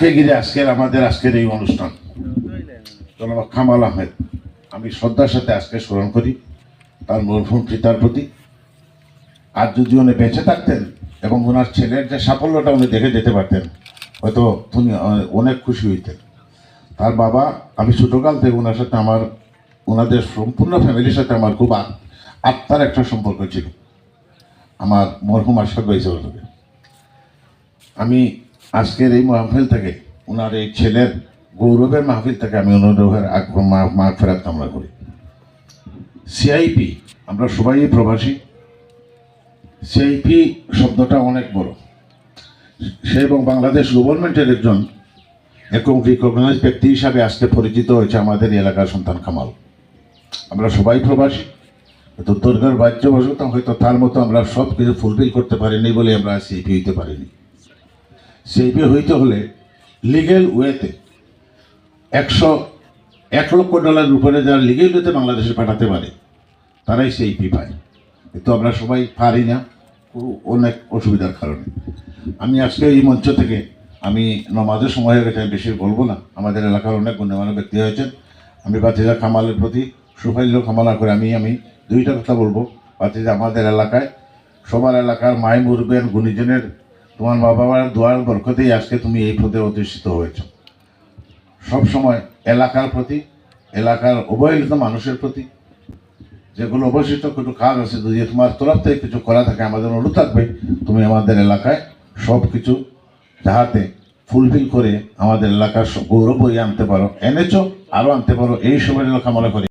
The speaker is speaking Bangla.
যাকে ঘিরে আজকের আমাদের, আজকের এই অনুষ্ঠান। জনাব কামাল আহমেদ, আমি শ্রদ্ধার সাথে আজকে স্মরণ করি, তার মরহুম পিতার প্রতি। আর যদি উনি বেঁচে থাকতেন এবং ওনার ছেলের যে সাফল্যটা উনি দেখে যেতে পারতেন, হয়তো উনি অনেক খুশি হইতেন। তার বাবা, আমি ছোটোকাল থেকে ওনার সাথে আমার ওনাদের সম্পূর্ণ ফ্যামিলির সাথে আমার খুব আত- আত্মার একটা সম্পর্ক ছিল। আমার মরহুম ভাই চৌধুরী আমি আজকের এই মাহফিল থেকে ওনার এই ছেলের গৌরবের মাহফিল থেকে আমি অনুরোধের মা ফেরাত কামনা করি। সিআইপি আমরা সবাই প্রবাসী। সিআইপি শব্দটা অনেক বড়। সে এবং বাংলাদেশ গভর্নমেন্টের একজন এবং রিকগনাইজ ব্যক্তি হিসাবে আজকে পরিচিত হয়েছে আমাদের এলাকার সন্তান কামাল। আমরা সবাই প্রবাসী। তো দুর্গার বাহ্য বসতাম হয়তো তার মতো আমরা সব কিছু ফুলফিল করতে পারিনি বলে আমরা সিপি হইতে পারিনি। সিপি হইতে হলে লিগেল ওয়েতে একশো এক লক্ষ ডলারের উপরে যারা লিগেল ওয়েতে বাংলাদেশে পাঠাতে পারে, তারাই সিপি পায়। কিন্তু আমরা সবাই পারি না অনেক অসুবিধার কারণে। আমি আজকে এই মঞ্চ থেকে, আমি নমাজের সময় হয়ে গেছে, আমি বেশি বলব না। আমাদের এলাকার অনেক গণ্যমান্য ব্যক্তি হয়েছেন আমি বাতিজা কামালের প্রতি সুফাইল্য কামনা করে আমি আমি দুইটা কথা বলব। বাতিজা আমাদের এলাকায়, সবার এলাকার মাই মুরবের গুণীজনের তোমার মা বাবার দোয়ার বরকতেই আজকে তুমি এই পদে অধিষ্ঠিত হয়েছ। সব সময় এলাকার প্রতি, এলাকার অবহেলিত মানুষের প্রতি যেগুলো অবশিষ্ট কিছু কাজ আছে, যদি তোমার তরফ থেকে কিছু করা থাকে, আমাদের অনুরোধ থাকবে, তুমি আমাদের এলাকায় সব কিছু যাহাতে ফুলফিল করে আমাদের এলাকার গৌরব বই আনতে পারো। এনেছো আরও আনতে পারো, এই সময় কামনা করি।